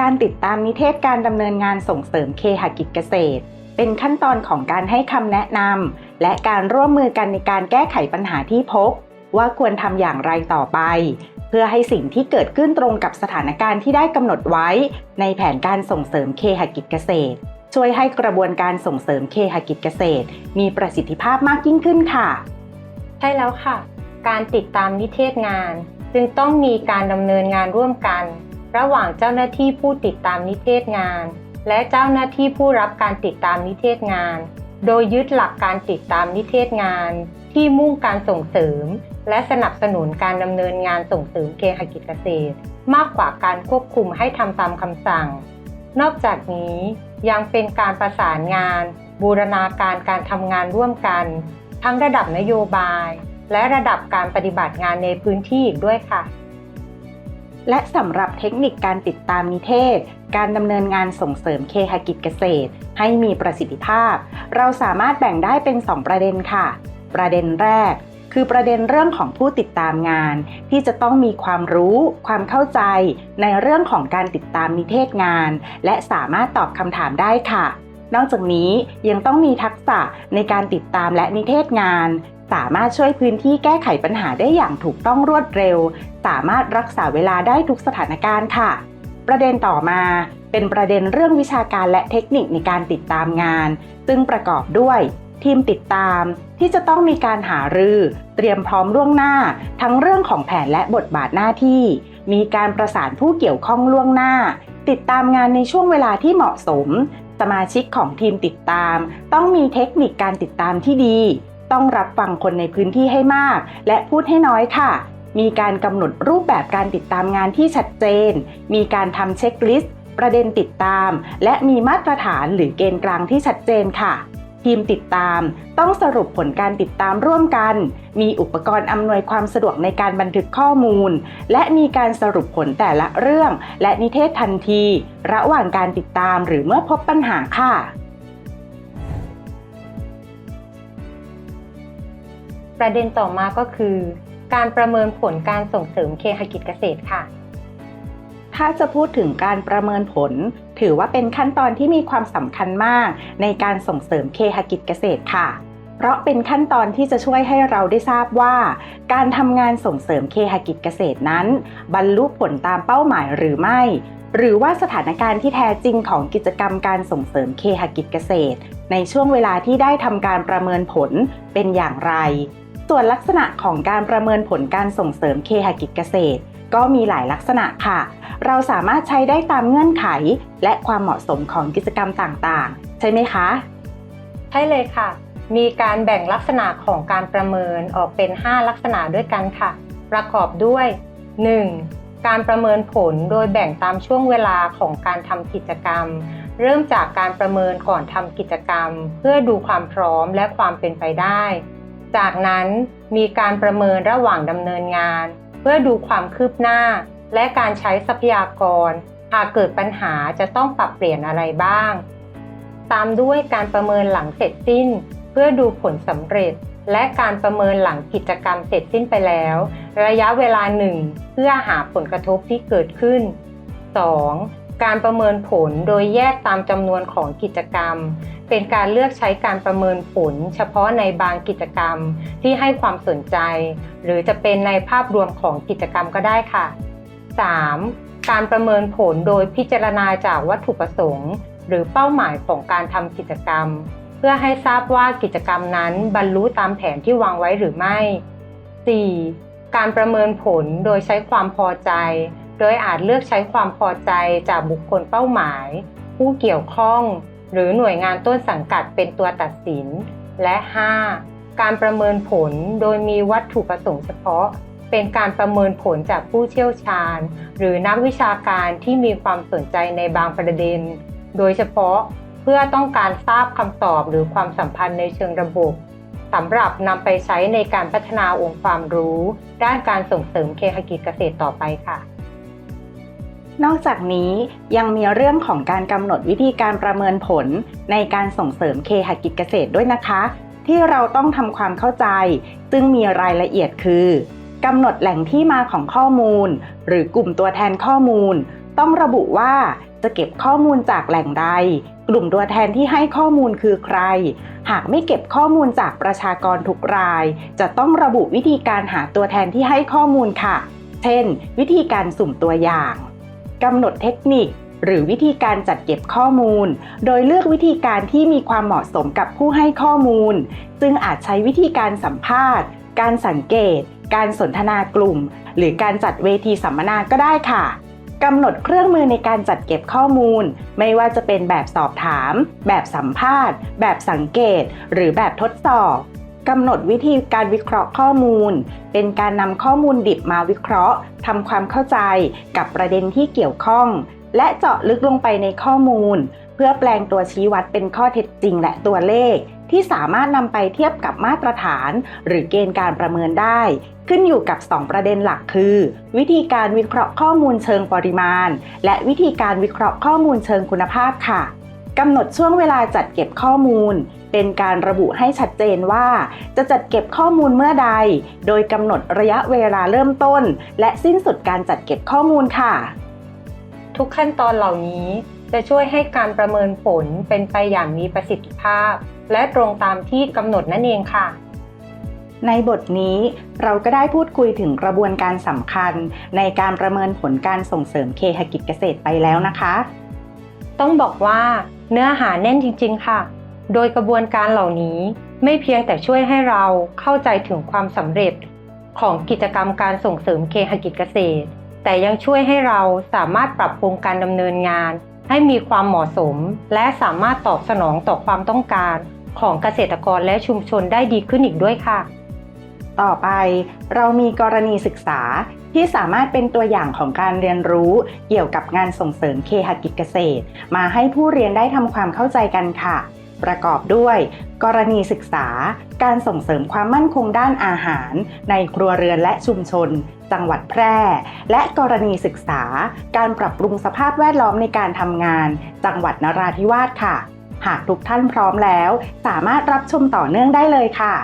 การติดตามนิเทศการดำเนินงานส่งเสริมเคหกิจเกษตร เป็นขั้นตอนของการให้คำแนะนำและการร่วมมือกันในการแก้ไขปัญหาที่พบ ว่าควรทำอย่างไรต่อไป เพื่อให้สิ่งที่เกิดขึ้นตรงกับสถานการณ์ที่ได้กำหนดไว้ ในแผนการส่งเสริมเคหกิจเกษตร ช่วยให้กระบวนการส่งเสริมเคหกิจเกษตร มีประสิทธิภาพมากยิ่งขึ้นค่ะ ใช่แล้วค่ะ การติดตามนิเทศงาน จึงต้องมีการดำเนินงานร่วมกัน ระหว่างเจ้าหน้าที่ผู้ติดตามนิเทศงาน และเจ้าหน้าที่ผู้รับการติดตามนิเทศงาน โดยยึดหลักการติดตามนิเทศงาน ที่มุ่งการส่งเสริม และสนับสนุนการดำเนินงานส่งเสริมเคหกิจเกษตร มากกว่าการควบคุมให้ทำตามคำสั่ง นอกจากนี้ยังเป็นการประสานงาน บูรณาการการทำงานร่วมกัน ทั้งระดับนโยบาย และระดับการปฏิบัติงานในพื้นที่อีกด้วยค่ะ และสำหรับเทคนิคการติดตามนิเทศ การดำเนินงานส่งเสริมเคหกิจเกษตร ให้มีประสิทธิภาพ เราสามารถแบ่งได้เป็น 2 ประเด็นค่ะ ประเด็นแรก คือประเด็นเรื่องของผู้ติดตามงาน ที่จะต้องมีความรู้ ความเข้าใจ ในเรื่องของการติดตามนิเทศงาน และสามารถตอบคำถามได้ค่ะนอกจากนี้ยังต้องมีทักษะในการติดตามและนิเทศงาน สามารถช่วยพื้นที่แก้ไขปัญหาได้อย่างถูกต้องรวดเร็ว สามารถรักษาเวลาได้ทุกสถานการณ์ค่ะ ประเด็นต่อมาเป็นประเด็นเรื่องวิชาการและเทคนิคในการติดตามงาน ซึ่งประกอบด้วย ทีมติดตามที่จะต้องมีการหารือ เตรียมพร้อมล่วงหน้า ทั้งเรื่องของแผนและบทบาทหน้าที่ มีการประสานผู้เกี่ยวข้องล่วงหน้า ติดตามงานในช่วงเวลาที่เหมาะสม สมาชิกของทีมติดตาม ต้องมีเทคนิคการติดตามที่ดี ต้องรับฟังคนในพื้นที่ให้มาก และพูดให้น้อยค่ะ มีการกำหนดรูปแบบการติดตามงานที่ชัดเจน มีการทำเช็คลิสต์ประเด็นติดตาม และมีมาตรฐานหรือเกณฑ์กลางที่ชัดเจนค่ะ ทีมติดตามต้องสรุปผลการติดตามร่วมกัน มีอุปกรณ์อำนวยความสะดวกในการบันทึกข้อมูล และมีการสรุปผลแต่ละเรื่อง และนิเทศทันที ระหว่างการติดตามหรือเมื่อพบปัญหาค่ะ ประเด็นต่อมาก็คือ การประเมินผลการส่งเสริมเคหกิจเกษตรค่ะ ถ้าจะพูดถึงการประเมินผล ถือว่าเป็นขั้นตอนที่มีความสำคัญมาก ในการส่งเสริมเคหกิจเกษตรค่ะเพราะเป็นขั้นตอนที่จะช่วยให้เราได้ทราบว่า การทำงานส่งเสริมเคหกิจเกษตรนั้น บรรลุผลตามเป้าหมายหรือไม่ หรือว่าสถานการณ์ที่แท้จริงของกิจกรรมการส่งเสริมเคหกิจเกษตร ในช่วงเวลาที่ได้ทำการประเมินผลเป็นอย่างไร ส่วนลักษณะของการประเมินผลการส่งเสริมเคหกิจเกษตร ก็มีหลายลักษณะค่ะ เราสามารถใช้ได้ตามเงื่อนไข และความเหมาะสมของกิจกรรมต่างๆ ใช่ไหมคะ ใช่เลยค่ะ มีการแบ่งลักษณะของการประเมินออกเป็น 5 ลักษณะด้วยกันค่ะ ประกอบด้วย 1. การประเมินผลโดยแบ่งตามช่วงเวลาของการทำกิจกรรม เริ่มจากการประเมินก่อนทำกิจกรรม เพื่อดูความพร้อมและความเป็นไปได้ จากนั้นมีการประเมินระหว่างดำเนินงาน เพื่อดูความคืบหน้า และการใช้ทรัพยากร หากเกิดปัญหาจะต้องปรับเปลี่ยนอะไรบ้าง ตามด้วยการประเมินหลังเสร็จสิ้น เพื่อดูผลสำเร็จ และการประเมินหลังกิจกรรมเสร็จสิ้นไปแล้ว ระยะเวลาหนึ่งเพื่อหาผลกระทบที่เกิดขึ้น 2. การประเมินผลโดยแยกตามจำนวนของกิจกรรม เป็นการเลือกใช้การประเมินผล เฉพาะในบางกิจกรรมที่ให้ความสนใจ หรือจะเป็นในภาพรวมของกิจกรรมก็ได้ค่ะ 3. การประเมินผลโดยพิจารณาจากวัตถุประสงค์ หรือเป้าหมายของการทำกิจกรรม เพื่อให้ทราบว่ากิจกรรมนั้นบรรลุตามแผนที่วางไว้หรือไม่ 4. การประเมินผลโดยใช้ความพอใจ โดยอาจเลือกใช้ความพอใจจากบุคคลเป้าหมาย ผู้เกี่ยวข้อง หรือหน่วยงานต้นสังกัดเป็นตัวตัดสิน และ 5. การประเมินผลโดยมีวัตถุประสงค์เฉพาะ เป็นการประเมินผลจากผู้เชี่ยวชาญ หรือนักวิชาการที่มีความสนใจในบางประเด็น โดยเฉพาะเพื่อต้องการทราบคำตอบหรือความสัมพันธ์ในเชิงระบบสำหรับนำไปใช้ในการพัฒนาองค์ความรู้ ด้านการส่งเสริมเคหกิจเกษตรต่อไปค่ะ นอกจากนี้ยังมีเรื่องของการกำหนดวิธีการประเมินผลในการส่งเสริมเคหกิจเกษตรด้วยนะคะ ที่เราต้องทำความเข้าใจ ซึ่งมีรายละเอียดคือกำหนดแหล่งที่มาของข้อมูล หรือกลุ่มตัวแทนข้อมูล ต้องระบุว่าจะเก็บข้อมูลจากแหล่งใด กลุ่มตัวแทนที่ให้ข้อมูลคือใคร หากไม่เก็บข้อมูลจากประชากรทุกราย จะต้องระบุวิธีการหาตัวแทนที่ให้ข้อมูลค่ะ เช่น วิธีการสุ่มตัวอย่าง กำหนดเทคนิค หรือวิธีการจัดเก็บข้อมูล โดยเลือกวิธีการที่มีความเหมาะสมกับผู้ให้ข้อมูล ซึ่งอาจใช้วิธีการสัมภาษณ์ การสังเกต การสนทนากลุ่ม หรือการจัดเวทีสัมมนาก็ได้ค่ะกำหนดเครื่องมือในการจัดเก็บข้อมูล ไม่ว่าจะเป็นแบบสอบถาม แบบสัมภาษณ์ แบบสังเกต หรือแบบทดสอบ กำหนดวิธีการวิเคราะห์ข้อมูล เป็นการนำข้อมูลดิบมาวิเคราะห์ทำความเข้าใจกับประเด็นที่เกี่ยวข้อง และเจาะลึกลงไปในข้อมูล เพื่อแปลงตัวชี้วัดเป็นข้อเท็จจริงและตัวเลข ที่สามารถนำไปเทียบกับมาตรฐาน หรือเกณฑ์การประเมินได้ ขึ้นอยู่กับ 2 ประเด็นหลักคือ วิธีการวิเคราะห์ข้อมูลเชิงปริมาณ และวิธีการวิเคราะห์ข้อมูลเชิงคุณภาพค่ะ กำหนดช่วงเวลาจัดเก็บข้อมูล เป็นการระบุให้ชัดเจนว่า จะจัดเก็บข้อมูลเมื่อใด โดยกำหนดระยะเวลาเริ่มต้น และสิ้นสุดการจัดเก็บข้อมูลค่ะ ทุกขั้นตอนเหล่านี้จะช่วยให้การประเมินผลเป็นไปอย่างมีประสิทธิภาพ และตรงตามที่กำหนดนั่นเองค่ะในบทนี้เราก็ได้พูดคุยถึงกระบวนการสำคัญ ในการประเมินผลการส่งเสริมเคหกิจเกษตรไปแล้วนะคะ ต้องบอกว่า เนื้อหาแน่นจริง ๆ ค่ะ โดยกระบวนการเหล่านี้ไม่เพียงแต่ช่วยให้เราเข้าใจถึงความสำเร็จ ของกิจกรรมการส่งเสริมเคหกิจเกษตร แต่ยังช่วยให้เราสามารถปรับปรุงการดำเนินงาน ให้มีความเหมาะสม และสามารถตอบสนองต่อความต้องการ ของเกษตรกรและชุมชนได้ดีขึ้นอีกด้วยค่ะ ต่อไปเรามีกรณีศึกษาที่สามารถเป็นตัวอย่างของการเรียนรู้เกี่ยวกับงานส่งเสริมเคหกิจเกษตร มาให้ผู้เรียนได้ทำความเข้าใจกันค่ะ ประกอบด้วย กรณีศึกษา การส่งเสริมความมั่นคงด้านอาหาร ในครัวเรือนและชุมชน จังหวัดแพร่ และกรณีศึกษา การปรับปรุงสภาพแวดล้อมในการทำงาน จังหวัดนราธิวาสค่ะ หากทุกท่านพร้อมแล้ว สามารถรับชมต่อเนื่องได้เลยค่ะ